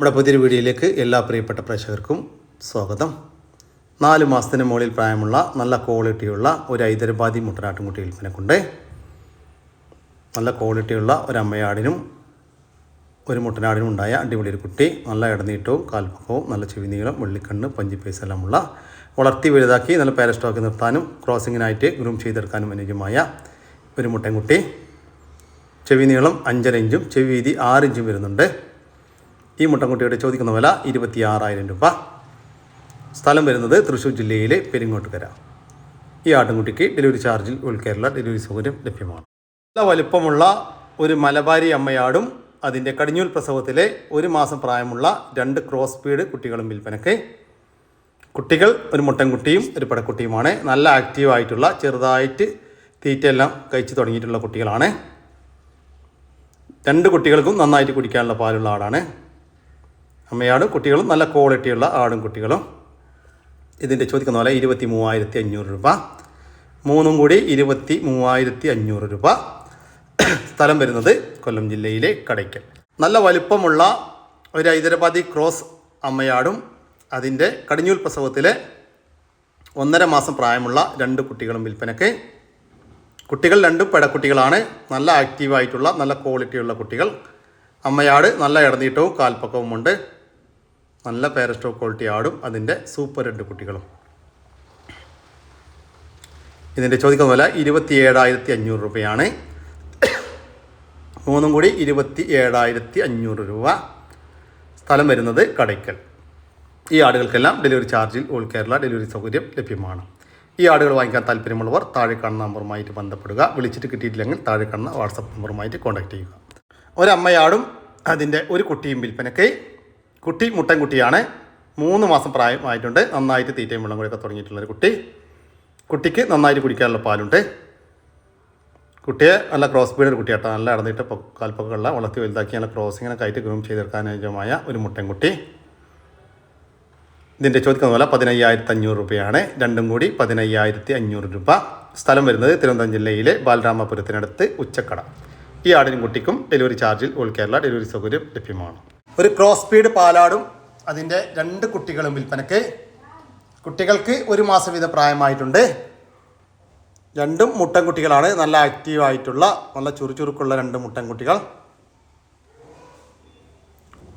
നമ്മുടെ പുതിയൊരു വീഡിയോയിലേക്ക് എല്ലാ പ്രിയപ്പെട്ട പ്രേക്ഷകർക്കും സ്വാഗതം. നാല് മാസത്തിന് മുകളിൽ പ്രായമുള്ള നല്ല ക്വാളിറ്റിയുള്ള ഒരു ഹൈദരാബാദി മുട്ടനാട്ടുംകുട്ടി വിൽപ്പനക്കുണ്ട്. നല്ല ക്വാളിറ്റിയുള്ള ഒരു അമ്മയാടിനും ഒരു മുട്ടനാടിനും ഉണ്ടായ അടിപൊളി ഒരു കുട്ടി. നല്ല ഇടനീട്ടവും കാൽപ്പക്കവും നല്ല ചെവിനീളം വെള്ളിക്കണ്ണ് പഞ്ചിപ്പേസ് എല്ലാമുള്ള. വളർത്തി വലുതാക്കി നല്ല പാരസ്റ്റോക്ക് നിർത്താനും ക്രോസിങ്ങിനായിട്ട് ഗ്രൂം ചെയ്തെടുക്കാനും അനുയോജ്യമായ ഒരു മുട്ടൻകുട്ടി. ചെവി നീളം അഞ്ചര ഇഞ്ചും ചെവി വീതി ആറ് ഇഞ്ചും വരുന്നുണ്ട്. ഈ മുട്ടൻകുട്ടിയുടെ ചോദിക്കുന്ന വില ഇരുപത്തി ആറായിരം രൂപ. സ്ഥലം വരുന്നത് തൃശ്ശൂർ ജില്ലയിലെ പെരിങ്ങോട്ടുകര. ഈ ആട്ടിൻകുട്ടിക്ക് ഡെലിവറി ചാർജിൽ ഉൾ കേരള ഡെലിവറി സൗകര്യം ലഭ്യമാണ്. നല്ല വലുപ്പമുള്ള ഒരു മലബാരി അമ്മയാടും അതിന്റെ കടിഞ്ഞൂൽ പ്രസവത്തിലെ ഒരു മാസം പ്രായമുള്ള രണ്ട് ക്രോസ് പീഡ് കുട്ടികളും വിൽപ്പനയ്ക്ക്. കുട്ടികൾ ഒരു മുട്ടൻകുട്ടിയും ഒരു പടക്കുട്ടിയുമാണ്. നല്ല ആക്റ്റീവായിട്ടുള്ള ചെറുതായിട്ട് തീറ്റയെല്ലാം കഴിച്ചു തുടങ്ങിയിട്ടുള്ള കുട്ടികളാണ്. രണ്ട് കുട്ടികൾക്കും നന്നായിട്ട് കുടിക്കാനുള്ള പാലുള്ള ആടാണ്. അമ്മയാടും കുട്ടികളും നല്ല ക്വാളിറ്റിയുള്ള ആടും കുട്ടികളും. ഇതിന്റെ ചോദിക്കുന്ന പോലെ ഇരുപത്തി മൂവായിരത്തി അഞ്ഞൂറ് രൂപ. മൂന്നും കൂടി ഇരുപത്തി മൂവായിരത്തി അഞ്ഞൂറ് രൂപ. സ്ഥലം വരുന്നത് കൊല്ലം ജില്ലയിലെ കടയ്ക്കൽ. നല്ല വലുപ്പമുള്ള ഒരു ഹൈദരാബാദി ക്രോസ് അമ്മയാടും അതിന്റെ കടിഞ്ഞൂൽ പ്രസവത്തിലെ ഒന്നര മാസം പ്രായമുള്ള രണ്ട് കുട്ടികളും വിൽപ്പനയ്ക്ക്. കുട്ടികൾ രണ്ടും പെടക്കുട്ടികളാണ്. നല്ല ആക്റ്റീവായിട്ടുള്ള നല്ല ക്വാളിറ്റിയുള്ള കുട്ടികൾ. അമ്മയാട് നല്ല ഇടനീട്ടവും കാൽപ്പക്കവും ഉണ്ട് നല്ല പാരസ്റ്റോ ക്വാളിറ്റി ആടും അതിന്റെ സൂപ്പർ രണ്ട് കുട്ടികളും. ഇതിന്റെ ചോദിക്കുന്ന വില ഇരുപത്തി ഏഴായിരത്തി അഞ്ഞൂറ് രൂപയാണ്. മൂന്നും കൂടി ഇരുപത്തി ഏഴായിരത്തി അഞ്ഞൂറ് രൂപ. സ്ഥലം വരുന്നത് കടയ്ക്കൽ. ഈ ആടുകൾക്കെല്ലാം ഡെലിവറി ചാർജിൽ ഓൾ കേരള ഡെലിവറി സൗകര്യം ലഭ്യമാണ്. ഈ ആടുകൾ വാങ്ങിക്കാൻ താല്പര്യമുള്ളവർ താഴെ കാണുന്ന നമ്പറുമായിട്ട് ബന്ധപ്പെടുക. വിളിച്ചിട്ട് കിട്ടിയിട്ടില്ലെങ്കിൽ താഴെ കാണുന്ന വാട്സപ്പ് നമ്പറുമായിട്ട് കോൺടാക്ട് ചെയ്യുക. ഒരമ്മയാടും അതിന്റെ ഒരു കുട്ടിയും വിൽപ്പനയ്ക്ക് കുട്ടി മുട്ടൻകുട്ടിയാണ് മൂന്ന് മാസം പ്രായമായിട്ടുണ്ട്. നന്നായിട്ട് തീറ്റയും വെള്ളം കൂടിയൊക്കെ തുടങ്ങിയിട്ടുള്ളൊരു കുട്ടി. കുട്ടിക്ക് നന്നായിട്ട് കുടിക്കാനുള്ള പാലുണ്ട്. കുട്ടിയെ നല്ല ക്രോസ് ബീഡ് കുട്ടിയാട്ടോ. നല്ല ഇടന്നിട്ട് കാൽപ്പൊക്കെയുള്ള വളർത്തി വലുതാക്കി നല്ല ക്രോസിങ്ങനെ കയറ്റി ഗ്രൂം ചെയ്തെടുക്കാനുജമായ ഒരു മുട്ടൻകുട്ടി ഇതിന്റെ ചോദിക്കുന്ന പോലെ പതിനയ്യായിരത്തി അഞ്ഞൂറ് രൂപയാണ്. രണ്ടും കൂടി പതിനയ്യായിരത്തി അഞ്ഞൂറ് രൂപ. സ്ഥലം വരുന്നത് തിരുവനന്തപുരം ജില്ലയിലെ ബാലരാമപുരത്തിനടുത്ത് ഉച്ചക്കട. ഈ ആടിനും കുട്ടിക്കും ഡെലിവറി ചാർജിൽ ഓൾ കേരള ഡെലിവറി സൗകര്യം ലഭ്യമാണ്. ഒരു ക്രോസ് സ്പീഡ് പാലാടും അതിന്റെ രണ്ട് കുട്ടികളും വിൽപ്പനക്ക് കുട്ടികൾക്ക് ഒരു മാസം വീതം പ്രായമായിട്ടുണ്ട്. രണ്ടും മുട്ടൻ കുട്ടികളാണ്. നല്ല ആക്റ്റീവായിട്ടുള്ള നല്ല ചുറുചുറുക്കുള്ള രണ്ട് മുട്ടൻ കുട്ടികൾ.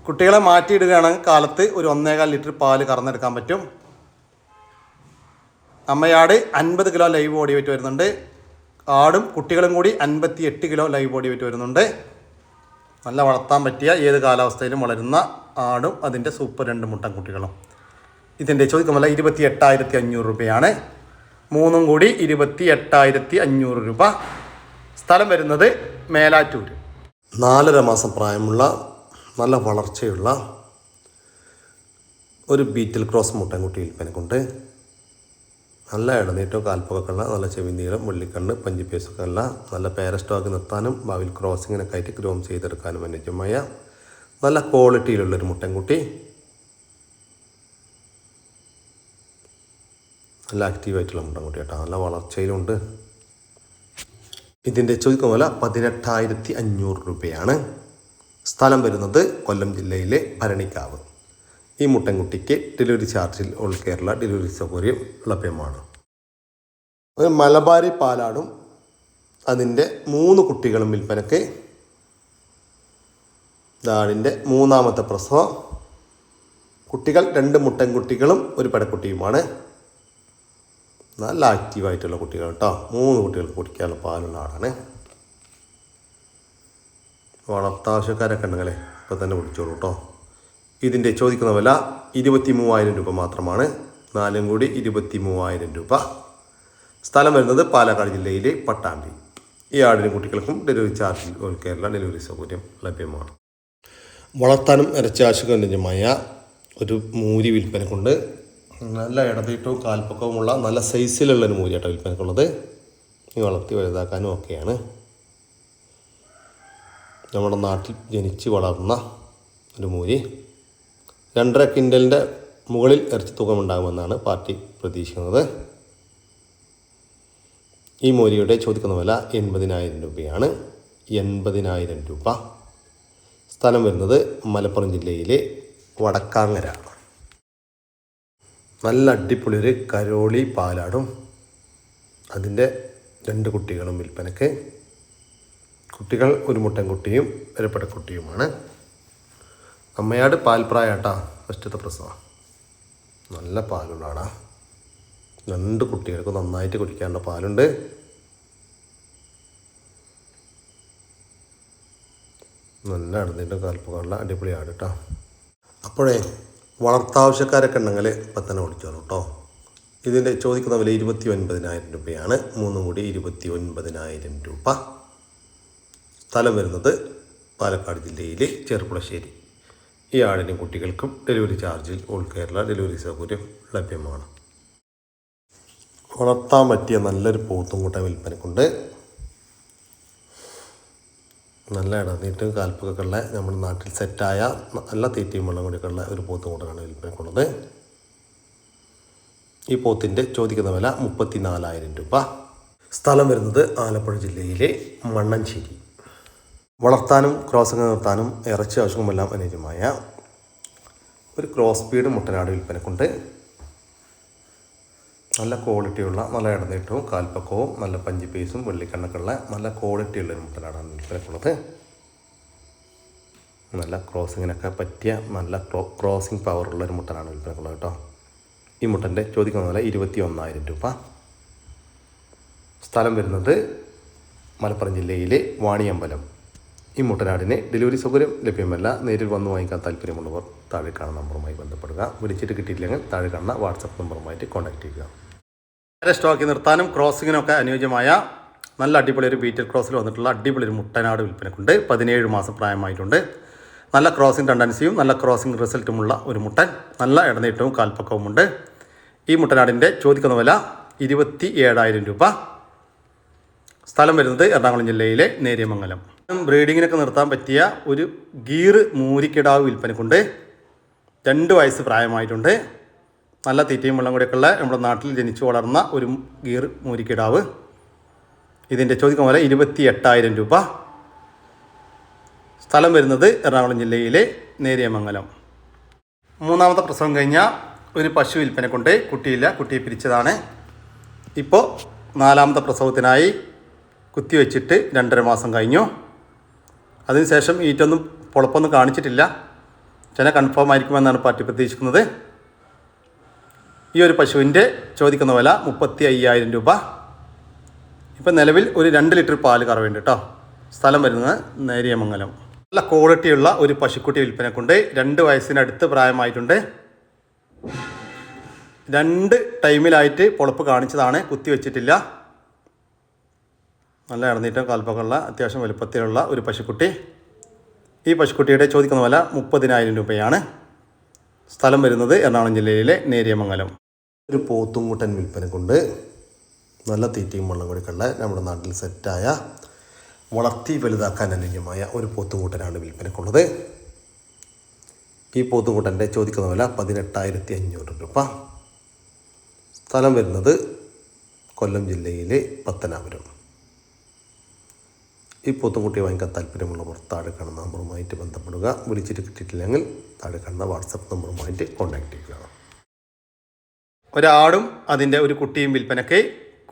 കുട്ടികളെ മാറ്റിയിടുകയാണെങ്കിൽ കാലത്ത് ഒരു ഒന്നേകാൽ ലിറ്റർ പാൽ കറന്നെടുക്കാൻ പറ്റും. അമ്മയാട് അൻപത് കിലോ ലൈവ് ഓടി വെറ്റ് വരുന്നുണ്ട്. ആടും കുട്ടികളും കൂടി അൻപത്തി എട്ട് കിലോ ലൈവ് ബോഡി വെയിറ്റ് വരുന്നുണ്ട്. നല്ല വളർത്താൻ പറ്റിയ ഏത് കാലാവസ്ഥയിലും വളരുന്ന ആടും അതിന്റെ സൂപ്പർ രണ്ട് മുട്ടൻ കുട്ടികളും. ഇതിന്റെ ചോദിക്കുമല്ല ഇരുപത്തി എട്ടായിരത്തി അഞ്ഞൂറ് രൂപയാണ്. മൂന്നും കൂടി ഇരുപത്തി എട്ടായിരത്തി അഞ്ഞൂറ് രൂപ. സ്ഥലം വരുന്നത് മേലാറ്റൂർ. നാലര മാസം പ്രായമുള്ള നല്ല വളർച്ചയുള്ള ഒരു ബീറ്റിൽ ക്രോസ് മുട്ടൻകുട്ടി വിൽപ്പനക്കുണ്ട്. നല്ല ഇടനീറ്റവും കാൽപ്പൊക്കെ ഉള്ള നല്ല ചെവിനീളം വെള്ളിക്കണ്ണ് പഞ്ചിപ്പേസൊക്കെ ഉള്ള നല്ല പേരസ്റ്റോക്ക് നിർത്താനും ഭാവിയിൽ ക്രോസിങ്ങിനൊക്കെ ആയിട്ട് ഗ്രോം ചെയ്തെടുക്കാനും അനുയോജ്യമായ നല്ല ക്വാളിറ്റിയിലുള്ളൊരു മുട്ടൻകുട്ടി. നല്ല ആക്റ്റീവായിട്ടുള്ള മുട്ടൻകുട്ടി കേട്ടോ. നല്ല വളർച്ചയിലുണ്ട്. ഇതിന്റെ ചോദിക്കുന്ന വില പതിനെട്ടായിരത്തി അഞ്ഞൂറ് രൂപയാണ്. സ്ഥലം വരുന്നത് കൊല്ലം ജില്ലയിലെ ഭരണിക്കാവ്. ഈ മുട്ടൻകുട്ടിക്ക് ഡെലിവറി ചാർജിൽ ഓൾ കേരള ഡെലിവറി സൗകര്യം ലഭ്യമാണ്. മലബാരി പാലാടും അതിന്റെ മൂന്ന് കുട്ടികളും വിൽപ്പനയ്ക്ക് ഇതാടിന്റെ മൂന്നാമത്തെ പ്രസവം. കുട്ടികൾ രണ്ട് മുട്ടൻകുട്ടികളും ഒരു പെടക്കുട്ടിയുമാണ് നല്ല ആക്റ്റീവായിട്ടുള്ള കുട്ടികൾ കേട്ടോ. മൂന്ന് കുട്ടികൾ കുടിക്കാനുള്ള പാലുള്ള ആടാണ്. വളർത്താവശ്യക്കാരൊക്കെ ഉണ്ടെങ്കിലേ ഇപ്പോൾ തന്നെ വിളിച്ചോളൂ കേട്ടോ. ഇതിന്റെ ചോദിക്കുന്ന വില ഇരുപത്തി മൂവായിരം രൂപ മാത്രമാണ്. നാലും കൂടി ഇരുപത്തി മൂവായിരം രൂപ. സ്ഥലം വരുന്നത് പാലക്കാട് ജില്ലയിലെ പട്ടാമ്പി. ഈ ആടിനും കുട്ടികൾക്കും delivery charge all Kerala delivery സൗകര്യം ലഭ്യമാണ്. വളർത്താനും ഇറച്ചാശുകന്യമായ ഒരു മൂരി വിൽപ്പനക്കുണ്ട് നല്ല ഇടതീട്ടവും കാൽപ്പക്കവുമുള്ള നല്ല സൈസിലുള്ള ഒരു മൂരിയാട്ട വിൽപ്പനക്കുള്ളത് വളർത്തി വലുതാക്കാനും ഒക്കെയാണ്. നമ്മുടെ നാട്ടിൽ ജനിച്ച് വളർന്ന ഒരു മൂരി. രണ്ടര ക്വിന്റലിന്റെ മുകളിൽ ഇറച്ചി തൂക്കമുണ്ടാകുമെന്നാണ് പാർട്ടി പ്രതീക്ഷിക്കുന്നത്. ഈ മോരിയുടെ ചോദിക്കുന്ന വില എൺപതിനായിരം രൂപയാണ്. എൺപതിനായിരം രൂപ. സ്ഥലം വരുന്നത് മലപ്പുറം ജില്ലയിലെ വടക്കാങ്ങര. നല്ല അടിപൊളി കരോളി പാലാടും. അതിന്റെ രണ്ട് കുട്ടികളും വിൽപ്പനക്ക് കുട്ടികൾ ഒരു മുട്ടൻകുട്ടിയും ഒരു പെടക്കുട്ടിയുമാണ് അമ്മയാട് പാൽപ്രായ കേട്ടാ ഫസ്റ്റത്തെ പ്രസവം. നല്ല പാലുള്ളാടാ. രണ്ട് കുട്ടികൾക്ക് നന്നായിട്ട് കുടിക്കാനുള്ള പാലുണ്ട്. നല്ല അടന്നിട്ട് കാൽപ്പുകളുള്ള അടിപൊളി ആട് കേട്ടോ അപ്പോഴേ വളർത്താവശ്യക്കാരൊക്കെ ഉണ്ടെങ്കിൽ ഇപ്പം തന്നെ വിളിച്ചോളൂ കേട്ടോ. ഇതിന്റെ ചോദിക്കുന്ന വില ഇരുപത്തി ഒൻപതിനായിരം രൂപയാണ്. മൂന്നും കൂടി ഇരുപത്തി ഒൻപതിനായിരം രൂപ. സ്ഥലം വരുന്നത് പാലക്കാട് ജില്ലയിലെ ചെറുപ്പുളശ്ശേരി ഈ ആടിനും കുട്ടികൾക്കും ഡെലിവറി ചാർജിൽ ഓൾ കേരള ഡെലിവറി സൗകര്യം ലഭ്യമാണ്. വളർത്താൻ പറ്റിയ നല്ലൊരു പോത്തും കൂട്ട വിൽപ്പനക്കുണ്ട്. നല്ല ഇടനീട്ട് കാൽപ്പൊക്കെ ഉള്ള നമ്മുടെ നാട്ടിൽ സെറ്റായ നല്ല തീറ്റയും വെള്ളം കൂടിയൊക്കെ ഉള്ള ഒരു പോത്തും കൂട്ടാണ് വിൽപ്പനക്കുള്ളത്. ഈ പോത്തിന്റെ ചോദിക്കുന്ന വില മുപ്പത്തി നാലായിരം രൂപ. സ്ഥലം വരുന്നത് ആലപ്പുഴ ജില്ലയിലെ മണ്ണഞ്ചേരി വളർത്താനും ക്രോസിംഗ് നിർത്താനും ഇറച്ചി ആവശ്യവുമെല്ലാം അനുയോജ്യമായ ഒരു ക്രോസ് ബീഡ് മുട്ടനാട് വിൽപ്പനക്കുണ്ട്. നല്ല ക്വാളിറ്റിയുള്ള നല്ല ഇടനീട്ടവും കാൽപ്പക്കവും നല്ല പഞ്ചി പീസും വെള്ളിക്കണ്ണക്കുള്ള നല്ല ക്വാളിറ്റിയുള്ള ഒരു മുട്ടനാടാണ് വിൽപ്പനക്കുള്ളത്. നല്ല ക്രോസിങ്ങിനൊക്കെ പറ്റിയ നല്ല ക്രോ ക്രോസിങ് പവറുള്ള ഒരു മുട്ടനാണ് വിൽപ്പനക്കുള്ളത് കേട്ടോ. ഈ മുട്ടന്റെ ചോദിക്കുന്ന പോലെ ഇരുപത്തി ഒന്നായിരം രൂപ. സ്ഥലം വരുന്നത് മലപ്പുറം ജില്ലയിലെ വാണിയമ്പലം. ഈ മുട്ടനാടിന് ഡെലിവറി സൗകര്യം ലഭ്യമല്ല. നേരിൽ വന്ന് വാങ്ങിക്കാൻ താല്പര്യമുള്ളവർ താഴെ കാണുന്ന നമ്പറുമായി ബന്ധപ്പെടുക. വിളിച്ചിട്ട് കിട്ടിയില്ലെങ്കിൽ താഴെ കാണുന്ന വാട്സപ്പ് നമ്പറുമായിട്ട് കോൺടാക്ട് ചെയ്യുക. വളരെ സ്റ്റോക്കി നിർത്താനും ക്രോസിങ്ങിനൊക്കെ അനുയോജ്യമായ നല്ല അടിപൊളി ഒരു ബീറ്റൽ ക്രോസിൽ വന്നിട്ടുള്ള അടിപൊളി ഒരു മുട്ടനാട് വിൽപ്പനക്കുണ്ട്. പതിനേഴ് മാസം പ്രായമായിട്ടുണ്ട്. നല്ല ക്രോസിംഗ് ടെൻഡൻസിയും നല്ല ക്രോസിംഗ് റിസൾട്ടുമുള്ള ഒരു മുട്ടൻ നല്ല ഇടനീട്ടവും കാൽപ്പക്കവുമുണ്ട്. ഈ മുട്ടനാടിന്റെ ചോദിക്കുന്ന വില ഇരുപത്തി ഏഴായിരം രൂപ. സ്ഥലം വരുന്നത് എറണാകുളം ജില്ലയിലെ നേര്യമംഗലം. ബ്രീഡിങ്ങിനൊക്കെ നിർത്താൻ പറ്റിയ ഒരു ഗീർ മൂരിക്കിടാവ് വിൽപ്പനക്കുണ്ട്. രണ്ട് വയസ്സ് പ്രായമായിട്ടുണ്ട്. നല്ല തീറ്റയും വെള്ളം കൂടിയൊക്കെ ഉള്ള നമ്മുടെ നാട്ടിൽ ജനിച്ചു വളർന്ന ഒരു ഗീർ മൂരിക്കിടാവ്. ഇതിന്റെ ചോദ്യം പോലെ ഇരുപത്തി എട്ടായിരം രൂപ. സ്ഥലം വരുന്നത് എറണാകുളം ജില്ലയിലെ നേരിയമംഗലം. മൂന്നാമത്തെ പ്രസവം കഴിഞ്ഞ ഒരു പശു വിൽപ്പന കൊണ്ട് കുട്ടിയില്ല കുട്ടിയെ പിരിച്ചതാണ്. ഇപ്പോൾ നാലാമത്തെ പ്രസവത്തിനായി കുത്തിവെച്ചിട്ട് രണ്ടര മാസം കഴിഞ്ഞു. അതിനുശേഷം ഈറ്റൊന്നും പൊളപ്പൊന്നും കാണിച്ചിട്ടില്ല. ചില കൺഫേം ആയിരിക്കുമെന്നാണ് പാർട്ടി പ്രതീക്ഷിക്കുന്നത്. ഈ ഒരു പശുവിന്റെ ചോദിക്കുന്ന വില മുപ്പത്തി അയ്യായിരം രൂപ. ഇപ്പം നിലവിൽ ഒരു രണ്ട് ലിറ്റർ പാൽ കറവുണ്ട് കേട്ടോ സ്ഥലം വരുന്നത് നേരിയമംഗലം. നല്ല ക്വാളിറ്റിയുള്ള ഒരു പശുക്കുട്ടി വിൽപ്പനക്കുണ്ട്. രണ്ട് വയസ്സിനടുത്ത് പ്രായമായിട്ടുണ്ട്. രണ്ട് ടൈമിലായിട്ട് പൊളപ്പ് കാണിച്ചതാണ് കുത്തി വെച്ചിട്ടില്ല. നല്ല ഇറന്നീറ്റം കാൽപ്പക്കുള്ള അത്യാവശ്യം വലുപ്പത്തിലുള്ള ഒരു പശുക്കുട്ടി. ഈ പശുക്കുട്ടിയുടെ ചോദിക്കുന്ന വില മുപ്പതിനായിരം രൂപയാണ്. സ്ഥലം വരുന്നത് എറണാകുളം ജില്ലയിലെ നേരിയമംഗലം. ഒരു പോത്തുംകൂട്ടൻ വിൽപ്പന കൊണ്ട് നല്ല തീറ്റയും വെള്ളം കൊടുക്കുള്ള നമ്മുടെ നാട്ടിൽ സെറ്റായ വളർത്തി വലുതാക്കാൻ അനുയോജ്യമായ ഒരു പോത്തുംകൂട്ടനാണ് വിൽപ്പനക്കുള്ളത് ഈ പോത്തുംകൂട്ടന്റെ ചോദിക്കുന്ന വില പതിനെട്ടായിരത്തി അഞ്ഞൂറ് രൂപ. സ്ഥലം വരുന്നത് കൊല്ലം ജില്ലയിലെ പത്തനാപുരം. ഈ പോത്തുംകുട്ടിയെ വാങ്ങിക്കാൻ താല്പര്യമുള്ളവർ താഴെ കാണുന്ന നമ്പറുമായിട്ട് ബന്ധപ്പെടുക. വിളിച്ചിട്ട് കിട്ടിയിട്ടില്ലെങ്കിൽ താഴെ കാണുന്ന വാട്സപ്പ് നമ്പറുമായിട്ട് കോൺടാക്ട് ചെയ്യുക. ഒരാടും അതിന്റെ ഒരു കുട്ടിയും വിൽപ്പനയ്ക്ക്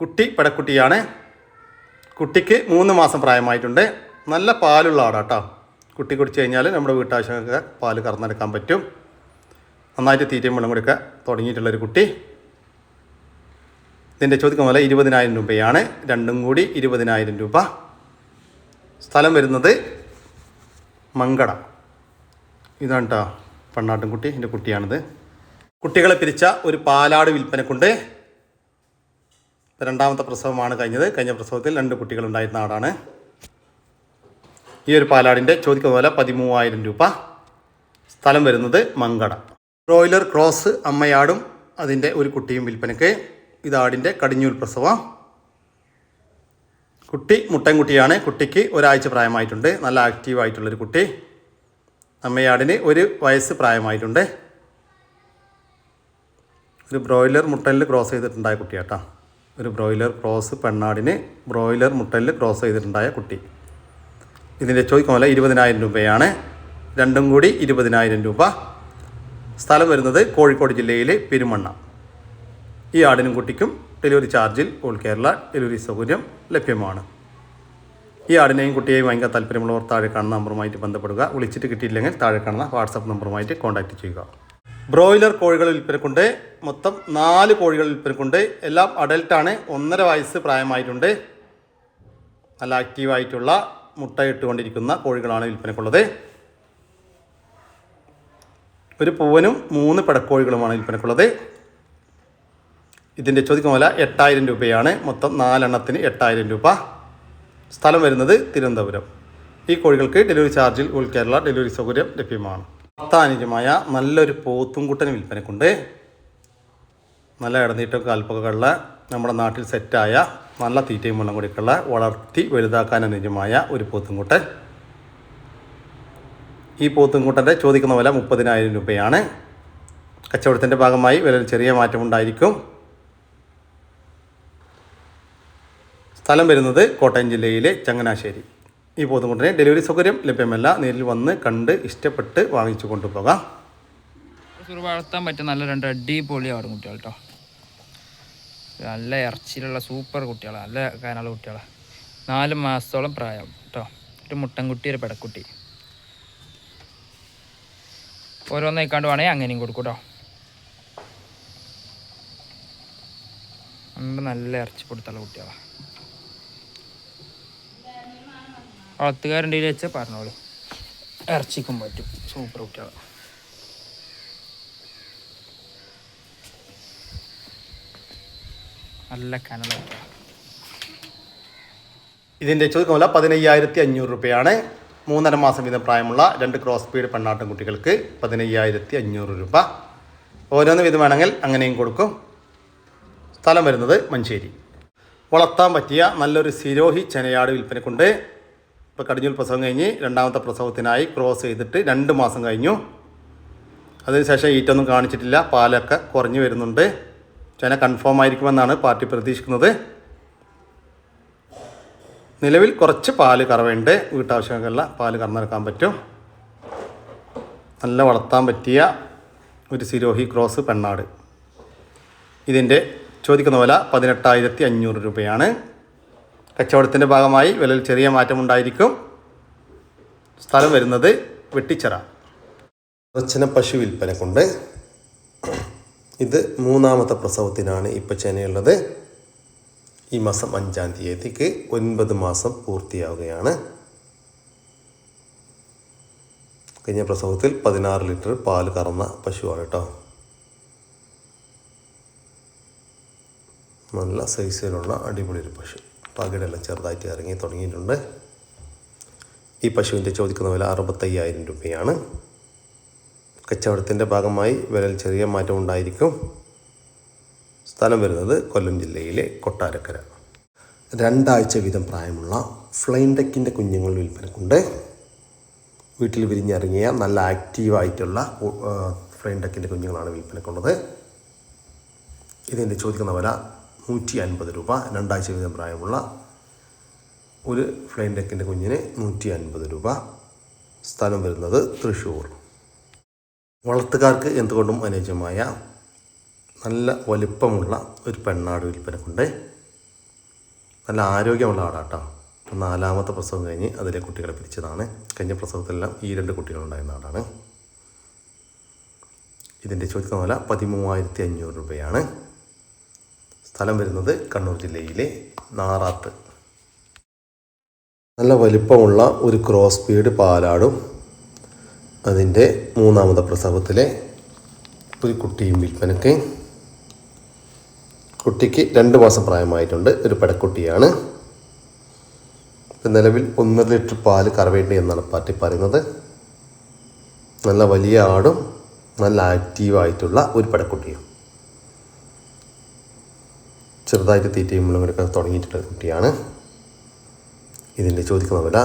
കുട്ടി പടക്കുട്ടിയാണ്. കുട്ടിക്ക് മൂന്ന് മാസം പ്രായമായിട്ടുണ്ട്. നല്ല പാലുള്ള ആടാട്ടോ. കുട്ടി കുടിച്ചു കഴിഞ്ഞാൽ നമ്മുടെ വീട്ടാവശ്യങ്ങൾക്ക് പാൽ കറന്നെടുക്കാൻ പറ്റും. നന്നായിട്ട് തീറ്റയും വെള്ളം കൊടുക്കുക തുടങ്ങിയിട്ടുള്ളൊരു കുട്ടി. ഇതിന്റെ ചോദ്യം പോലെ ഇരുപതിനായിരം രൂപയാണ്. രണ്ടും കൂടി ഇരുപതിനായിരം രൂപ. സ്ഥലം വരുന്നത് മങ്കട. ഇതാണ് കേട്ടോ പെണ്ണാട്ടുംകുട്ടി എന്റെ കുട്ടിയാണിത്. കുട്ടികളെ പിരിച്ച ഒരു പാലാട് വിൽപ്പനക്കുണ്ട്. രണ്ടാമത്തെ പ്രസവമാണ് കഴിഞ്ഞത്. കഴിഞ്ഞ പ്രസവത്തിൽ രണ്ട് കുട്ടികളുണ്ടായിരുന്ന ആടാണ് ഈ ഒരു പാലാടിന്റെ ചോദിക്കുന്ന പോലെ പതിമൂവായിരം രൂപ. സ്ഥലം വരുന്നത് മങ്കട. ബ്രോയിലർ ക്രോസ് അമ്മയാടും അതിന്റെ ഒരു കുട്ടിയും വിൽപ്പനയ്ക്ക് ഇതാടിന്റെ കടിഞ്ഞൂൽ പ്രസവം. കുട്ടി മുട്ടൻകുട്ടിയാണ് കുട്ടിക്ക് ഒരാഴ്ച പ്രായമായിട്ടുണ്ട്. നല്ല ആക്റ്റീവ് ആയിട്ടുള്ളൊരു കുട്ടി. അമ്മയാടിന് ഒരു വയസ്സ് പ്രായമായിട്ടുണ്ട്. ഒരു ബ്രോയിലർ മുട്ടലിൽ ക്രോസ് ചെയ്തിട്ടുണ്ടായ കുട്ടിയാട്ടോ. ഒരു ബ്രോയിലർ ക്രോസ് പെണ്ണാടിന് ബ്രോയിലർ മുട്ടലിൽ ക്രോസ് ചെയ്തിട്ടുണ്ടായ കുട്ടി. ഇതിന്റെ ചോദിക്കും പോലെ ഇരുപതിനായിരം രൂപയാണ്. രണ്ടും കൂടി ഇരുപതിനായിരം രൂപ. സ്ഥലം വരുന്നത് കോഴിക്കോട് ജില്ലയിലെ പെരുമണ്ണ. ഈ ആടിനും കുട്ടിക്കും ഡെലിവറി ചാർജിൽ ഓൾ കേരള ഡെലിവറി സൗകര്യം ലഭ്യമാണ്. ഈ ആടിനെയും കുട്ടിയെയും വാങ്ങിക്കാൻ താല്പര്യമുള്ളവർ താഴെ കാണുന്ന നമ്പറുമായിട്ട് ബന്ധപ്പെടുക. വിളിച്ചിട്ട് കിട്ടിയില്ലെങ്കിൽ താഴെ കാണുന്ന വാട്സപ്പ് നമ്പറുമായിട്ട് കോൺടാക്റ്റ് ചെയ്യുക. ബ്രോയിലർ കോഴികൾ വിൽപ്പനക്കുണ്ട്. മൊത്തം നാല് കോഴികൾ വിൽപ്പനക്കുണ്ട്. എല്ലാം അഡൽട്ടാണ്. ഒന്നര വയസ്സ് പ്രായമായിട്ടുണ്ട്. നല്ല ആക്റ്റീവായിട്ടുള്ള മുട്ട ഇട്ടുകൊണ്ടിരിക്കുന്ന കോഴികളാണ് വിൽപ്പനക്കുള്ളത്. ഒരു പൂവനും മൂന്ന് പിടക്കോഴികളുമാണ് വിൽപ്പനക്കുള്ളത്. ഇതിന്റെ ചോദിക്കുന്ന വില എട്ടായിരം രൂപയാണ്. മൊത്തം നാലെണ്ണത്തിന് എട്ടായിരം രൂപ. സ്ഥലം വരുന്നത് തിരുവനന്തപുരം. ഈ കോഴികൾക്ക് ഡെലിവറി ചാർജിൽ ഉൾ കേരള ഡെലിവറി സൗകര്യം ലഭ്യമാണ്. പത്താനുജമായ നല്ലൊരു പോത്തുംകുട്ടന് വിൽപ്പനക്കുണ്ട്. നല്ല ഇടനീട്ടം കാൽപ്പൊക്കെയുള്ള നമ്മുടെ നാട്ടിൽ സെറ്റായ നല്ല തീറ്റയും വെള്ളം കൂടിയൊക്കെയുള്ള വളർത്തി വലുതാക്കാൻ അനുജമായ ഒരു പോത്തുംകുട്ടൻ. ഈ പോത്തുംകുട്ടന്റെ ചോദിക്കുന്ന വില മുപ്പതിനായിരം രൂപയാണ്. കച്ചവടത്തിന്റെ ഭാഗമായി വില ചെറിയ മാറ്റമുണ്ടായിരിക്കും. സ്ഥലം വരുന്നത് കോട്ടയം ജില്ലയിലെ ചങ്ങനാശ്ശേരി. ഈ പോത്തുംകുട്ടന് ഡെലിവറി സൗകര്യം ലഭ്യമല്ല. നേരിൽ വന്ന് കണ്ട് ഇഷ്ടപ്പെട്ട് വാങ്ങിച്ചു കൊണ്ടുപോകാം. വളർത്താൻ പറ്റിയ നല്ല രണ്ട് അടിപൊളി ആടും കുട്ടികൾ കേട്ടോ നല്ല ഇറച്ചിയിലുള്ള സൂപ്പർ കുട്ടികളാണ് നല്ല കാനുള്ള കുട്ടികളാണ് നാല് മാസത്തോളം പ്രായം കേട്ടോ ഒരു മുട്ടൻകുട്ടി ഒരു പെടക്കുട്ടി. ഓരോന്നേക്കാണ്ട് വേണമെങ്കിൽ അങ്ങനെയും കൊടുക്കും കേട്ടോ നല്ല ഇറച്ചി കൊടുത്തുള്ള കുട്ടികളാണ് വളർത്തുകാരുണ്ടെങ്കിൽ വെച്ചാൽ പറഞ്ഞോളൂ. ഇറച്ചിക്കും പറ്റും. സൂപ്പർ കുട്ടികളാണ് നല്ല കനല ഇതിന്റെ വില പതിനയ്യായിരത്തി അഞ്ഞൂറ് രൂപയാണ്. മൂന്നര മാസം വീതം പ്രായമുള്ള രണ്ട് ക്രോസ് സ്പീഡ് പെണ്ണാട്ടം കുട്ടികൾക്ക് പതിനയ്യായിരത്തി അഞ്ഞൂറ് രൂപ. ഓരോന്ന് വിധം വേണമെങ്കിൽ അങ്ങനെയും കൊടുക്കും. സ്ഥലം വരുന്നത് മഞ്ചേരി. വളർത്താൻ പറ്റിയ നല്ലൊരു സിരോഹി ചെനയാട് വിൽപ്പനക്കുണ്ട്. ഇപ്പോൾ കടിഞ്ഞൂൽ പ്രസവം കഴിഞ്ഞ് രണ്ടാമത്തെ പ്രസവത്തിനായി ക്രോസ് ചെയ്തിട്ട് രണ്ട് മാസം കഴിഞ്ഞു. അതിനുശേഷം ഈറ്റൊന്നും കാണിച്ചിട്ടില്ല പാലൊക്കെ കുറഞ്ഞു വരുന്നുണ്ട്. ചേന കൺഫേം ആയിരിക്കുമെന്നാണ് പാർട്ടി പ്രതീക്ഷിക്കുന്നത്. നിലവിൽ കുറച്ച് പാൽ കറവുണ്ട് വീട്ടാവശ്യങ്ങൾക്കുള്ള പാൽ കറന്നെടുക്കാൻ പറ്റും. നല്ല വളർത്താൻ പറ്റിയ ഒരു സിരോഹി ക്രോസ് പെണ്ണാട്. ഇതിന്റെ ചോദിക്കുന്ന വില പതിനെട്ടായിരത്തി അഞ്ഞൂറ് രൂപയാണ്. കച്ചവടത്തിന്റെ ഭാഗമായി വിലയിൽ ചെറിയ മാറ്റമുണ്ടായിരിക്കും സ്ഥലം വരുന്നത് വെട്ടിച്ചിറ. പ്രച്ഛന പശു കൊണ്ട് ഇത് മൂന്നാമത്തെ പ്രസവത്തിനാണ് ഇപ്പോൾ ചെനയുള്ളത്. ഈ മാസം അഞ്ചാം തീയതിക്ക് ഒൻപത് മാസം പൂർത്തിയാവുകയാണ്. കഴിഞ്ഞ പ്രസവത്തിൽ പതിനാറ് ലിറ്റർ പാൽ കറന്ന പശുവാണ് കേട്ടോ. നല്ല സൈസിലുള്ള അടിപൊളി ഒരു പശു. പകിടെല്ലാം ചെറുതായിട്ട് ഇറങ്ങി തുടങ്ങിയിട്ടുണ്ട്. ഈ പശുവിന്റെ ചോദിക്കുന്ന വില അറുപത്തയ്യായിരം രൂപയാണ്. കച്ചവടത്തിന്റെ ഭാഗമായി വിലയിൽ ചെറിയ മാറ്റം ഉണ്ടായിരിക്കും. സ്ഥലം വരുന്നത് കൊല്ലം ജില്ലയിലെ കൊട്ടാരക്കര. രണ്ടാഴ്ച വീതം പ്രായമുള്ള ഫ്ലൈൻ ടെക്കിന്റെ കുഞ്ഞുങ്ങൾ വിൽപ്പനക്കുണ്ട്. വീട്ടിൽ വിരിഞ്ഞിറങ്ങിയ നല്ല ആക്റ്റീവായിട്ടുള്ള ഫ്ലൈൻ ടെക്കിന്റെ കുഞ്ഞുങ്ങളാണ് വിൽപ്പനക്കുള്ളത്. ഇതിന്റെ ചോദിക്കുന്ന വില നൂറ്റി അൻപത് രൂപ രണ്ടാഴ്ച വീതം പ്രായമുള്ള ഒരു ഫ്ലൈൻ ഡെക്കിന്റെ കുഞ്ഞിന് നൂറ്റി അൻപത് രൂപ സ്ഥലം വരുന്നത് തൃശ്ശൂർ. വളർത്തുകാർക്ക് എന്തുകൊണ്ടും അനുയോജ്യമായ നല്ല വലിപ്പമുള്ള ഒരു പെണ്ണാട് വിൽപ്പനക്കുണ്ട്. നല്ല ആരോഗ്യമുള്ള ആടാട്ടോ. ഇപ്പം നാലാമത്തെ പ്രസവം കഴിഞ്ഞ് അതിലെ കുട്ടികളെ പിരിച്ചതാണ്. കഴിഞ്ഞ പ്രസവത്തിലെല്ലാം ഈ രണ്ട് കുട്ടികളുണ്ടായിരുന്ന ആടാണ്. ഇതിന്റെ ചോദ്യത്തിന് വില പതിമൂവായിരത്തി അഞ്ഞൂറ് രൂപയാണ്. സ്ഥലം വരുന്നത് കണ്ണൂർ ജില്ലയിലെ നാറാത്ത്. നല്ല വലിപ്പമുള്ള ഒരു ക്രോസ് പീഡ് പാലാടും അതിന്റെ മൂന്നാമത്തെ പ്രസവത്തിലെ ഒരു കുട്ടിയും വിൽപ്പനയ്ക്ക്. കുട്ടിക്ക് രണ്ട് മാസം പ്രായമായിട്ടുണ്ട്. ഒരു പെടക്കുട്ടിയാണ് നിലവിൽ ഒന്നര ലിറ്റർ പാൽ കറവേണ്ടി എന്നാണ് പാർട്ടി പറയുന്നത്. നല്ല വലിയ ആടും നല്ല ആക്റ്റീവായിട്ടുള്ള ഒരു പെടക്കുട്ടിയും ചെറുതായിട്ട് തീറ്റയും മുളകൊക്കെ തുടങ്ങിയിട്ടുള്ള കുട്ടിയാണ്. ഇതിന്റെ ചോദിക്കുന്ന വില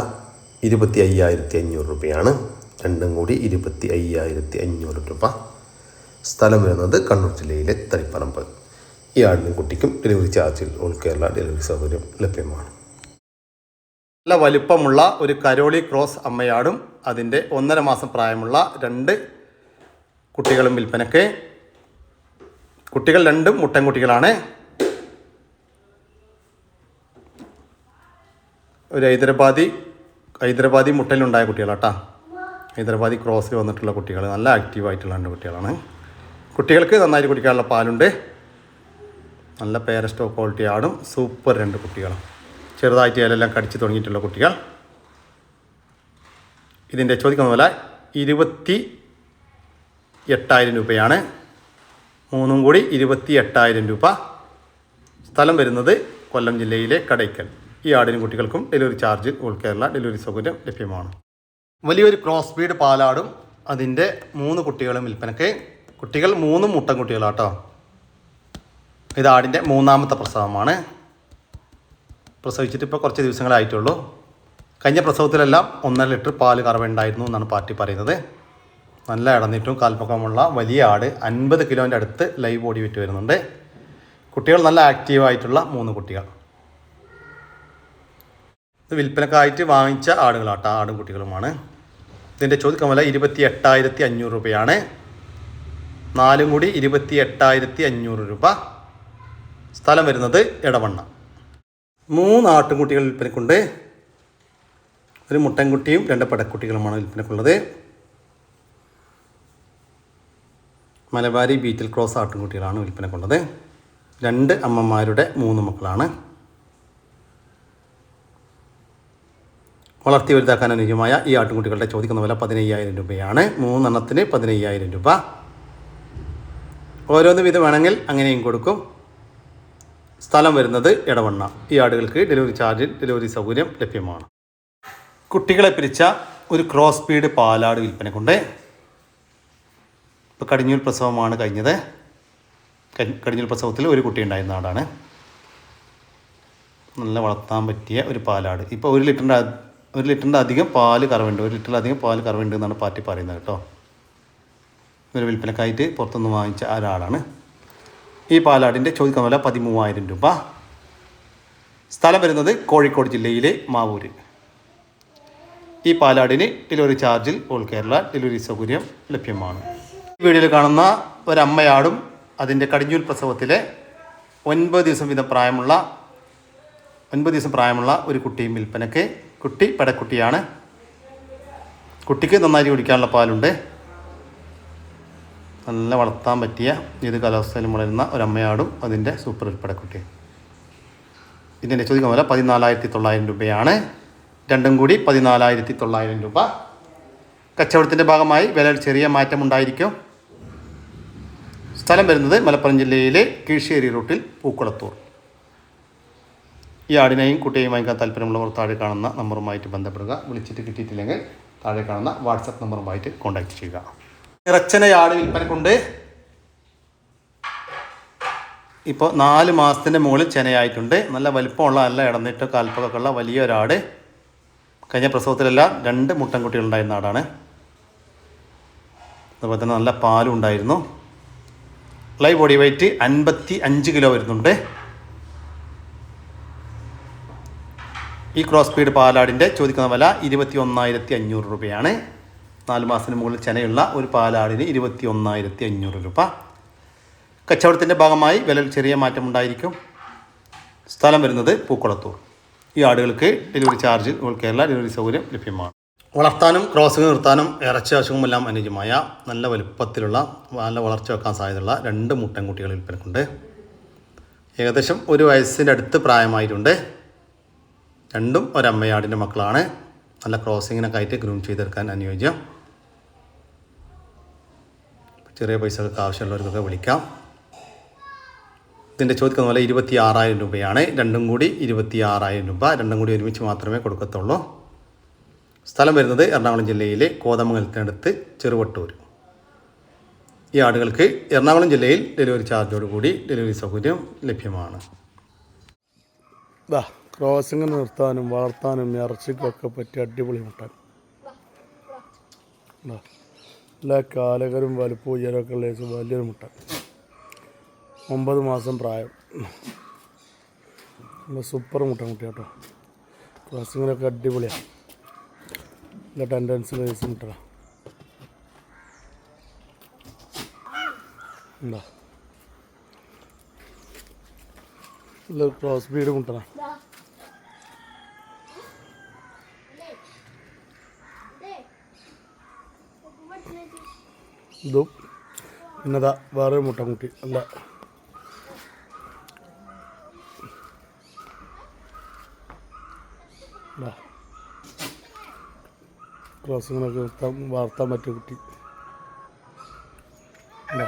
ഇരുപത്തി അയ്യായിരത്തി അഞ്ഞൂറ് രൂപയാണ്. രണ്ടും കൂടി ഇരുപത്തി അയ്യായിരത്തി അഞ്ഞൂറ് രൂപ. സ്ഥലം വരുന്നത് കണ്ണൂർ ജില്ലയിലെ തളിപ്പറമ്പ്. ഈ ആടിനും കുട്ടിക്കും ഡെലിവറി ചാർജിൽ ഓൾ കേരള ഡെലിവറി സൗകര്യം ലഭ്യമാണ്. നല്ല വലിപ്പമുള്ള ഒരു കരോളി ക്രോസ് അമ്മയാടും അതിന്റെ ഒന്നര മാസം പ്രായമുള്ള രണ്ട് കുട്ടികളും വിൽപ്പനക്ക് കുട്ടികൾ രണ്ടും മുട്ടൻ ഒരു ഹൈദരാബാദി ഹൈദരാബാദി മുട്ടയിലുണ്ടായ കുട്ടികളാട്ടാ. ഹൈദരാബാദി ക്രോസിൽ വന്നിട്ടുള്ള കുട്ടികൾ നല്ല ആക്റ്റീവായിട്ടുള്ള രണ്ട് കുട്ടികളാണ്. കുട്ടികൾക്ക് നന്നായിട്ട് കുടിക്കാനുള്ള പാലുണ്ട്. നല്ല പേരസ്റ്റോ ക്വാളിറ്റി ആടും സൂപ്പർ രണ്ട് കുട്ടികളും. ചെറുതായിട്ട് ഇലയെല്ലാം കടിച്ച് തുടങ്ങിയിട്ടുള്ള കുട്ടികൾ. ഇതിന്റെ ചോദിക്കുന്ന പോലെ ഇരുപത്തി എട്ടായിരം രൂപയാണ്. മൂന്നും കൂടി ഇരുപത്തി എട്ടായിരം രൂപ. സ്ഥലം വരുന്നത് കൊല്ലം ജില്ലയിലെ കടയ്ക്കൽ. ഈ ആടിനും കുട്ടികൾക്കും delivery charge all Kerala delivery സൗകര്യം ലഭ്യമാണ്. വലിയൊരു ക്രോസ് ബീഡ് പാലാടും അതിന്റെ മൂന്ന് കുട്ടികളും വിൽപ്പനയ്ക്ക്. കുട്ടികൾ മൂന്നും മുട്ടൻ കുട്ടികളാട്ടോ. ഇത് ആടിന്റെ മൂന്നാമത്തെ പ്രസവമാണ്. പ്രസവിച്ചിട്ട് ഇപ്പോൾ കുറച്ച് ദിവസങ്ങളായിട്ടുള്ളൂ. കഴിഞ്ഞ പ്രസവത്തിലെല്ലാം ഒന്നര ലിറ്റർ പാൽ കറവുണ്ടായിരുന്നു എന്നാണ് പാർട്ടി പറയുന്നത്. നല്ല ഇടന്നിട്ടും കാൽപ്പക്കമുള്ള വലിയ ആട് അൻപത് കിലോന്റെ അടുത്ത് ലൈവ് ബോഡി വിറ്റ് വരുന്നുണ്ട്. കുട്ടികൾ നല്ല ആക്റ്റീവായിട്ടുള്ള മൂന്ന് കുട്ടികൾ. ഇത് വിൽപ്പനക്കായിട്ട് വാങ്ങിച്ച ആടുകളാട്ടോ ആടും കുട്ടികളുമാണ് ഇതിന്റെ ചോദ്യം വില ഇരുപത്തി എട്ടായിരത്തി അഞ്ഞൂറ് രൂപയാണ്. നാലും കൂടി ഇരുപത്തി എട്ടായിരത്തി അഞ്ഞൂറ് രൂപ. സ്ഥലം വരുന്നത് ഇടവണ്ണ മൂന്ന് ആട്ടുംകുട്ടികൾ വിൽപ്പനക്കുണ്ട് ഒരു മുട്ടൻകുട്ടിയും രണ്ട് പടക്കുട്ടികളുമാണ് വിൽപ്പനക്കുള്ളത് മലബാരി ബീറ്റിൽ ക്രോസ് ആട്ടുംകുട്ടികളാണ് വിൽപ്പനക്കുള്ളത് രണ്ട് അമ്മമാരുടെ മൂന്ന് മക്കളാണ്. വളർത്തി വലുതാക്കാൻ അനുയോജ്യമായ ഈ ആട്ടുകുട്ടികളുടെ ചോദിക്കുന്ന വില പതിനയ്യായിരം രൂപയാണ്. മൂന്നെണ്ണത്തിന് പതിനയ്യായിരം രൂപ. ഓരോന്ന് വീതം വേണമെങ്കിൽ അങ്ങനെയും കൊടുക്കും. സ്ഥലം വരുന്നത് ഇടവണ്ണ ഈ ആടുകൾക്ക് ഡെലിവറി ചാർജിൽ ഡെലിവറി സൗകര്യം ലഭ്യമാണ്. കുട്ടികളെ പിരിച്ച ഒരു ക്രോസ് സ്പീഡ് പാലാട് വിൽപ്പനക്കുണ്ട്. ഇപ്പോൾ കടിഞ്ഞൂൽ പ്രസവമാണ് കഴിഞ്ഞത്. കടി- കടിഞ്ഞൂൽ പ്രസവത്തിൽ ഒരു കുട്ടി ഉണ്ടായിരുന്ന ആടാണ്. നല്ല വളർത്താൻ പറ്റിയ ഒരു പാലാട്. ഇപ്പോൾ ഒരു ലിറ്ററിന്റെ ഒരു ലിറ്ററിന്റെ അധികം പാൽ കറവുണ്ട്. ഒരു ലിറ്ററിലധികം പാൽ കറവുണ്ട് എന്നാണ് പാർട്ടി പറയുന്നത് കേട്ടോ. ഒരു വിൽപ്പനക്കായിട്ട് പുറത്തുനിന്ന് വാങ്ങിച്ച ഒരാളാണ്. ഈ പാലാടിന്റെ ചോദിക്കുന്ന വില പതിമൂവായിരം രൂപ. സ്ഥലം വരുന്നത് കോഴിക്കോട് ജില്ലയിലെ മാവൂര്. ഈ പാലാടിന് ഡെലിവറി ചാർജിൽ ഓൾ കേരള ഡെലിവറി സൗകര്യം ലഭ്യമാണ്. ഈ വീഡിയോയിൽ കാണുന്ന ഒരമ്മയാടും അതിന്റെ കടിഞ്ഞൂൽ പ്രസവത്തിലെ ഒൻപത് ദിവസം വീതം പ്രായമുള്ള ഒൻപത് ദിവസം പ്രായമുള്ള ഒരു കുട്ടിയും വിൽപ്പനയ്ക്ക് കുട്ടി പെടക്കുട്ടിയാണ്. കുട്ടിക്ക് നന്നായി കുടിക്കാനുള്ള പാലുണ്ട്. നല്ല വളർത്താൻ പറ്റിയ ഏത് കാലാവസ്ഥയിലും വളരുന്ന ഒരമ്മയാടും അതിന്റെ സൂപ്പർ പെടക്കുട്ടി. ഇതിന്റെ ചോദിക്കാൻ പോലെ പതിനാലായിരത്തി തൊള്ളായിരം രൂപയാണ്. രണ്ടും കൂടി പതിനാലായിരത്തി തൊള്ളായിരം രൂപ. കച്ചവടത്തിന്റെ ഭാഗമായി വിലയിൽ ചെറിയ മാറ്റമുണ്ടായിരിക്കും. സ്ഥലം വരുന്നത് മലപ്പുറം ജില്ലയിലെ കീഴ്ശ്ശേരി റൂട്ടിൽ പൂക്കുളത്തൂർ. ഈ ആടിനെയും കുട്ടിയെയും വാങ്ങിക്കാൻ താല്പര്യമുള്ളവർ താഴെ കാണുന്ന നമ്പറുമായിട്ട് ബന്ധപ്പെടുക. വിളിച്ചിട്ട് കിട്ടിയിട്ടില്ലെങ്കിൽ താഴെ കാണുന്ന വാട്സപ്പ് നമ്പറുമായിട്ട് കോൺടാക്റ്റ് ചെയ്യുക. ഇറച്ചനെ ആട് വിൽപ്പനക്കുണ്ട്. ഇപ്പോൾ നാല് മാസത്തിന്റെ മുകളിൽ ചെനയായിട്ടുണ്ട്. നല്ല വലിപ്പമുള്ള നല്ല ഇടന്നിട്ട് കാൽപ്പൊക്കെ ഉള്ള വലിയൊരാട്. കഴിഞ്ഞ പ്രസവത്തിലെല്ലാം രണ്ട് മുട്ടൻകുട്ടികളുണ്ടായിരുന്ന ആടാണ്. അതുപോലെ തന്നെ നല്ല പാലും ഉണ്ടായിരുന്നു. ലൈവ് ബോഡി വെയിറ്റ് അൻപത്തി അഞ്ച് കിലോ വരുന്നുണ്ട്. ഈ ക്രോസ് പീഡ് പാലാടിന്റെ ചോദിക്കുന്ന വില ഇരുപത്തി ഒന്നായിരത്തി അഞ്ഞൂറ് രൂപയാണ്. നാല് മാസത്തിന് മുകളിൽ ചെനയുള്ള ഒരു പാലാടിന് ഇരുപത്തി ഒന്നായിരത്തി അഞ്ഞൂറ് രൂപ. കച്ചവടത്തിന്റെ ഭാഗമായി വിലയിൽ ചെറിയ മാറ്റമുണ്ടായിരിക്കും സ്ഥലം വരുന്നത് പൂക്കുളത്തൂർ. ഈ ആടുകൾക്ക് delivery charge all Kerala delivery സൗകര്യം ലഭ്യമാണ്. വളർത്താനും ക്രോസിംഗ് നിർത്താനും ഇറച്ചി ആവശ്യവുമെല്ലാം അനുയോജ്യമായ നല്ല വലുപ്പത്തിലുള്ള നല്ല വളർച്ച വെക്കാൻ സാധ്യതയുള്ള രണ്ട് മുട്ടൻകുട്ടികൾ വിൽപ്പനക്കുണ്ട്. ഏകദേശം ഒരു വയസ്സിന്റെ അടുത്ത് പ്രായമായിട്ടുണ്ട്. രണ്ടും ഒരമ്മയാടിന്റെ മക്കളാണ്. നല്ല ക്രോസിങ്ങിനൊക്കെ ആയിട്ട് ഗ്രൂം ചെയ്തെടുക്കാൻ അനുയോജ്യം. ചെറിയ പൈസകൾക്ക് ആവശ്യമുള്ളവർക്കൊക്കെ വിളിക്കാം. ഇതിന്റെ ചോദിക്കുന്ന പോലെ ഇരുപത്തി ആറായിരം രൂപയാണ്. രണ്ടും കൂടി ഇരുപത്തി ആറായിരം രൂപ. രണ്ടും കൂടി ഒരുമിച്ച് മാത്രമേ കൊടുക്കത്തുള്ളൂ. സ്ഥലം വരുന്നത് എറണാകുളം ജില്ലയിലെ കോതമംഗലത്തിനടുത്ത് ചെറുവട്ടൂർ. ഈ ആടുകൾക്ക് എറണാകുളം ജില്ലയിൽ ഡെലിവറി ചാർജോടുകൂടി ഡെലിവറി സൗകര്യം ലഭ്യമാണ്. ഇതാ ക്രോസിങ് നിർത്താനും വളർത്താനും ഇറച്ചിക്കൊക്കെ പറ്റിയ അടിപൊളി മുട്ടൻ. ഇതാ, എല്ലാ കാലകരും വലുപ്പവും ഉയരമൊക്കെ ഉള്ള വലിയൊരു മുട്ട ഒമ്പത് മാസം പ്രായം. നല്ല സൂപ്പർ മുട്ട കുട്ടി കേട്ടോ. ക്രോസിങ്ങിനൊക്കെ അടിപൊളിയാണ് നല്ല ടെൻഡൻസി വയസ്സ് മുട്ട നല്ല ക്രോസ് ബീഡ് മുട്ടണ ഇതും. പിന്നതാ വേറൊരു മുട്ടൻകുട്ടി. അല്ല ക്രോസിങ്ങിനൊക്കെ നിർത്താൻ വളർത്താൻ പറ്റിയ കുട്ടി. എന്താ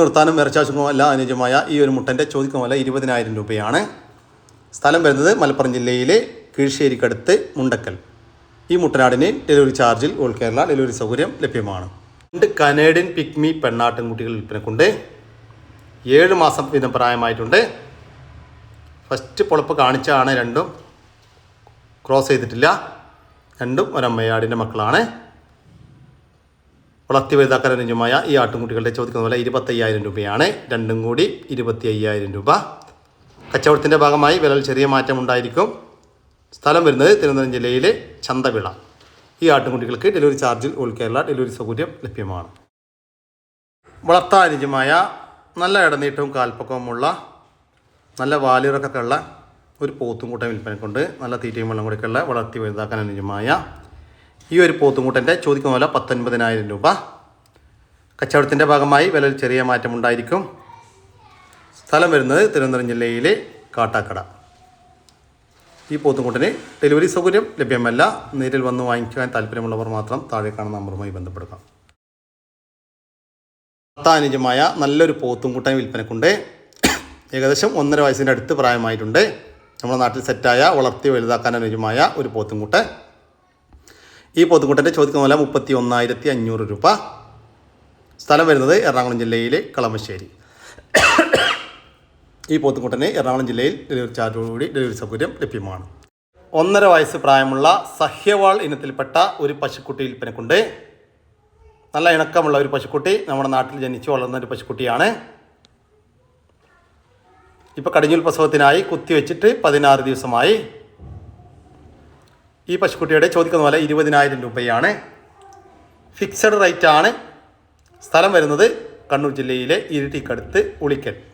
നിർത്താനും വിറച്ചാശുക്കും അനുജമായ ഈ ഒരു മുട്ടന്റെ ചോദിക്കുമല്ല ഇരുപതിനായിരം രൂപയാണ്. സ്ഥലം വരുന്നത് മലപ്പുറം ജില്ലയിലെ കീഴ്ശ്ശേരിക്കടുത്ത് മുണ്ടക്കൽ. ഈ മുട്ടനാടിന് ഡെലിവറി ചാർജിൽ ഓൾ കേരള ഡെലിവറി സൗകര്യം ലഭ്യമാണ്. രണ്ട് കനേഡിയൻ പിക്മി പെണ്ണാട്ടിൻകുട്ടികൾ വിൽപ്പനക്കുണ്ട്. ഏഴ് മാസം വീതം പ്രായമായിട്ടുണ്ട്. ഫസ്റ്റ് പൊളപ്പ് കാണിച്ചാണ് രണ്ടും ക്രോസ് ചെയ്തിട്ടില്ല. രണ്ടും ഒരമ്മയാടിന്റെ മക്കളാണ്. വളർത്തി വലുതാക്കാൻ അനുജമായ ഈ ആട്ടിൻകുട്ടികളുടെ ചോദിക്കുന്ന പോലെ ഇരുപത്തയ്യായിരം രൂപയാണ്. രണ്ടും കൂടി ഇരുപത്തി അയ്യായിരം രൂപ. കച്ചവടത്തിന്റെ ഭാഗമായി വിലയിൽ ചെറിയ മാറ്റം ഉണ്ടായിരിക്കും. സ്ഥലം വരുന്നത് തിരുവനന്തപുരം ജില്ലയിലെ ചന്തവിള. ഈ ആട്ടുംകുട്ടികൾക്ക് ഡെലിവറി ചാർജിൽ ഓൾ കേരള ഡെലിവറി സൗകര്യം ലഭ്യമാണ്. വളർത്താനുജമായ നല്ല ഇടനീട്ടവും കാൽപ്പക്കവുമുള്ള നല്ല വാലിറക്കൊക്കെ ഉള്ള ഒരു പോത്തുംകൂട്ടം വിൽപ്പനക്കുണ്ട്. നല്ല തീറ്റയും വെള്ളം കൂടിയൊക്കെയുള്ള വളർത്തി വലുതാക്കാൻ അനുജമായ ഈ ഒരു പോത്തുംകൂട്ടന്റെ ചോദിക്കുന്ന വില പത്തൊൻപതിനായിരം രൂപ. കച്ചവടത്തിന്റെ ഭാഗമായി വിലയിൽ ചെറിയ മാറ്റമുണ്ടായിരിക്കും സ്ഥലം വരുന്നത് തിരുവനന്തപുരം ജില്ലയിലെ കാട്ടാക്കട. ഈ പോത്തുംകൂട്ടിന് ഡെലിവറി സൗകര്യം ലഭ്യമല്ല. നേരിൽ വന്ന് വാങ്ങിക്കാൻ താല്പര്യമുള്ളവർ മാത്രം താഴെ കാണുന്ന നമ്പറുമായി ബന്ധപ്പെടുക. അനുജമായ നല്ലൊരു പോത്തുംകൂട്ടൻ വിൽപ്പനക്കുണ്ട്. ഏകദേശം ഒന്നര വയസ്സിന്റെ അടുത്ത് പ്രായമായിട്ടുണ്ട്. നമ്മുടെ നാട്ടിൽ സെറ്റായ വളർത്തി വലുതാക്കാൻ അനുയോജ്യമായ ഒരു പോത്തുംകൂട്ടൻ. ഈ പോത്തുംകൂട്ടന്റെ ചോദിക്കുന്ന വില മുപ്പത്തി ഒന്നായിരത്തി അഞ്ഞൂറ് രൂപ. സ്ഥലം വരുന്നത് എറണാകുളം ജില്ലയിലെ കളമശ്ശേരി. ഈ പോത്തുംകുട്ടന് എറണാകുളം ജില്ലയിൽ ഡെലിവറി ചാർജോടുകൂടി ഡെലിവറി സൗകര്യം ലഭ്യമാണ്. ഒന്നര വയസ്സ് പ്രായമുള്ള സഹ്യവാൾ ഇനത്തിൽപ്പെട്ട ഒരു പശുക്കുട്ടി വിൽപ്പനക്കുണ്ട്. നല്ല ഇണക്കമുള്ള ഒരു പശുക്കുട്ടി നമ്മുടെ നാട്ടിൽ ജനിച്ചു വളർന്ന ഒരു പശുക്കുട്ടിയാണ്. ഇപ്പോൾ കടിഞ്ഞൂൽ പ്രസവത്തിനായി കുത്തിവെച്ചിട്ട് പതിനാറ് ദിവസമായി. ഈ പശുക്കുട്ടിയുടെ ചോദിക്കുന്ന പോലെ ഇരുപതിനായിരം രൂപയാണ്. ഫിക്സഡ് റേറ്റ് ആണ്. സ്ഥലം വരുന്നത് കണ്ണൂർ ജില്ലയിലെ ഇരിട്ടിക്കടുത്ത് ഉളിക്കൽ.